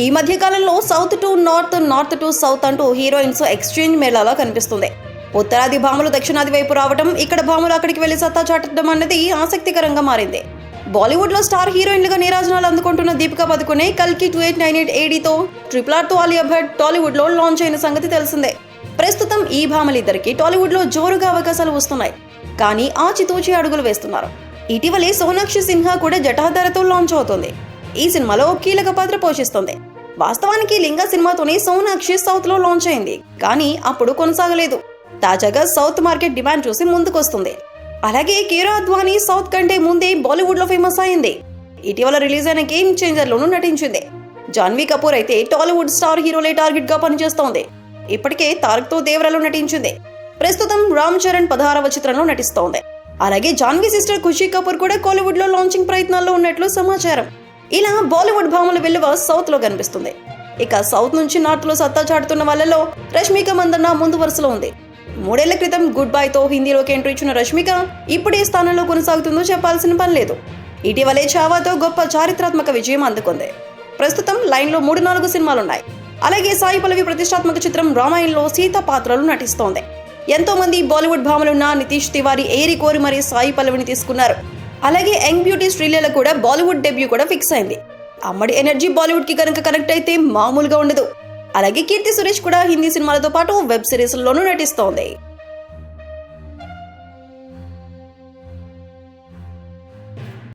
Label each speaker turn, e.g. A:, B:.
A: ఈ మధ్య కాలంలో south to north north to south అంటూ హీరోయిన్స్ ఎక్స్చేంజ్ మేళాలా కనిపిస్తుంది. ఉత్తరాది భామలు దక్షిణాది వైపు రావడం ఇక్కడ భామలు అక్కడికి వెళ్ళి సత్తా చాటడం అన్నది ఆసక్తికరంగా మారింది. బాలీవుడ్లో స్టార్ హీరోయిన్లుగా నీరాజనాలు అందుకుంటున్న దీపికా పదుకునే కల్కి టూ ఎయిట్ నైన్ ఎయిట్ ఏడీతో ట్రిపుల్ ఆర్తో ఆలియా భట్ టాలీవుడ్లో లాంచ్ అయిన సంగతి తెలిసిందే. ప్రస్తుతం ఈ భామలిద్దరికి టాలీవుడ్లో జోరుగా అవకాశాలు వస్తున్నాయి. కానీ ఆచితూచి అడుగులు వేస్తున్నారు. ఇటీవలే సోనాక్షి సిన్హా కూడా జటాధారతో లాంచ్ అవుతుంది. ఈ సినిమాలో కీలక పాత్ర పోషిస్తుంది. వాస్తవానికి లింగా సినిమాతోనే సోనాక్షి సౌత్లో లాంచ్ అయింది. కానీ అప్పుడు కొనసాగలేదు. తాజాగా సౌత్ మార్కెట్ డిమాండ్ చూసి ముందుకొస్తుంది. అలాగే కీరా అద్వానీ సౌత్ కంటే ముందే బాలీవుడ్లో ఫేమస్ అయింది. ఇటీవల రిలీజ్ అయిన గేమ్ చేంజర్ లోనూ నటించింది. జాన్వీ కపూర్ అయితే టాలీవుడ్ స్టార్ హీరోలే టార్గెట్గా పనిచేస్తోంది. ఇప్పటికే తారక్తో దేవరలో నటించింది. ప్రస్తుతం రామ్ చరణ్ పదహారవ చిత్రంలో నటిస్తోంది. అలాగే జాన్వీ సిస్టర్ ఖుషీ కపూర్ కూడా కోలీవుడ్లో లాంచింగ్ ప్రయత్నాల్లో ఉన్నట్లు సమాచారం. ఇలా బాలీవుడ్ భామల విలువ సౌత్లో కనిపిస్తుంది. ఇక సౌత్ నుంచి నార్త్లో సత్తా చాటుతున్న వాళ్ళలో రష్మిక మందన్న ముందు వరుసలో ఉంది. మూడేళ్ళ క్రితం గుడ్ బై తో హిందీలోకి ఎంట్రీ ఇచ్చిన రష్మిక ఇప్పుడు ఏ స్థానంలో కొనసాగుతుందో చెప్పాల్సిన పని లేదు. ఇటీవలే చావాతో గొప్ప చారిత్రాత్మక విజయం అందుకుంది. ప్రస్తుతం లైన్లో మూడు నాలుగు సినిమాలున్నాయి. అలాగే సాయి పల్లవి ప్రతిష్టాత్మక చిత్రం రామాయణంలో సీత పాత్రలు నటిస్తోంది. ఎంతో మంది బాలీవుడ్ భామలున్న నితీష్ తివారీ ఏరి కోరి మరీ సాయి పల్లవిని తీసుకున్నారు. అలాగే యంగ్ బ్యూటీ శ్రీలీల కూడా బాలీవుడ్ డెబ్యూ కూడా ఫిక్స్ అయింది. అమ్మడి ఎనర్జీ బాలీవుడ్కి కనుక కనెక్ట్ అయితే మామూలుగా ఉండదు. అలాగే కీర్తి సురేష్ కూడా హిందీ సినిమాలతో పాటు వెబ్ సిరీస్లోనూ నటిస్తోంది.